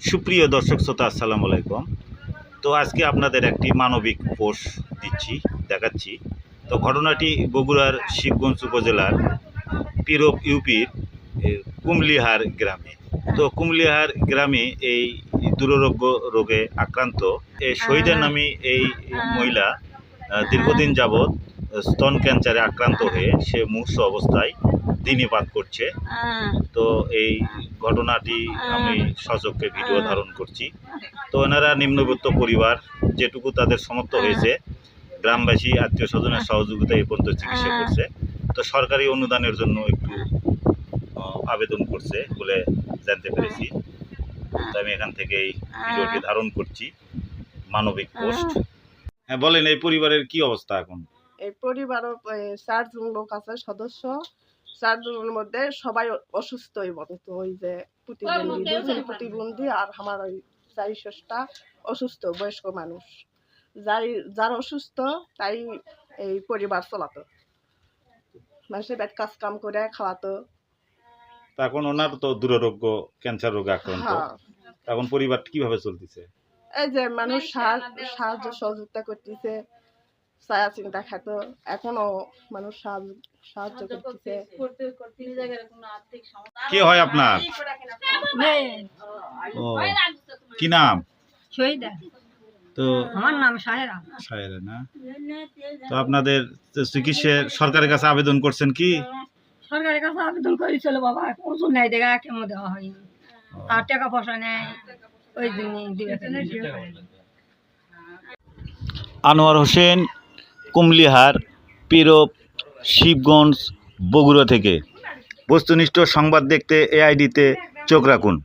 সুপ্রিয় দর্শক শ্রোতা আসসালামু আলাইকুম। তো আজকে আপনাদের একটি মানবিক পোষ দিচ্ছি দেখাচ্ছি। তো ঘটনাটি বগুড়ার শিবগঞ্জ উপজেলার পিরপ ইউপির কুমলিহার গ্রামে। তো কুমলিহার গ্রামে এই দুরারোগ্য রোগে আক্রান্ত এই শহীদের নামী এই মহিলা দীর্ঘদিন যাবৎ স্তন ক্যান্সারে আক্রান্ত হয়ে সে মূর্ষ অবস্থায় দিনীপাত করছে। তো এই ঘটনাটি আমি সচক্ষে ভিডিও ধারণ করছি। তো এনারা নিম্নবিত্ত পরিবার যেটুকু তাদের সমর্থ হয়েছে গ্রামবাসী আত্মীয় স্বজনের সহযোগিতা এই পর্যন্ত চিকিৎসা করছে। তো সরকারি অনুদানের জন্য একটু আবেদন করছে বলে জানতে পেরেছি। তো আমি এখান থেকে এই ভিডিওটি ধারণ করছি। মানবিক পোস্ট। হ্যাঁ বলেন এই পরিবারের কি অবস্থা এখন? এই পরিবারও চারজন লোক আছে সদস্য। চারজনের মধ্যে সবাই অসুস্থ অসুস্থই বলত ওই যে প্রতিবন্ধী দুজন প্রতিবন্ধী আর আমার ওই চারি ষষ্ঠা অসুস্থ বয়স্ক মানুষ। যাই যার অসুস্থ তাই এই পরিবার চলাতো। মানুষের ব্যাট কাজ কাম করে খাওয়াতো। তা এখন ওনার তো দুরারোগ্য ক্যান্সার রোগে আক্রান্ত। হ্যাঁ। এখন পরিবার কীভাবে চলতেছে? এই যে মানুষ সাহায্য সহযোগিতা করতেছে। ছায়া চিন্তা খাতো এখনও মানুষ সাহায্য করতেছে। কি হয় আপনার? ও কি নাম? তো আমার নাম সাহেরা। সায়েরা না? তো আপনাদের তো চিকিৎসার সরকারের কাছে আবেদন করছেন কি? সরকারের কাছে আবেদন করেছিল বাবা ওষুধ নেই দেখা কেমন দেওয়া হয়নি আর টাকা পয়সা নেই ওই জন্য আনোয়ার হোসেন কুমলিহার পিরপ শিবগঞ্জ বগুড়া থেকে। বস্তুনিষ্ঠ সংবাদ দেখতে এআইডিতে চোখ রাখুন।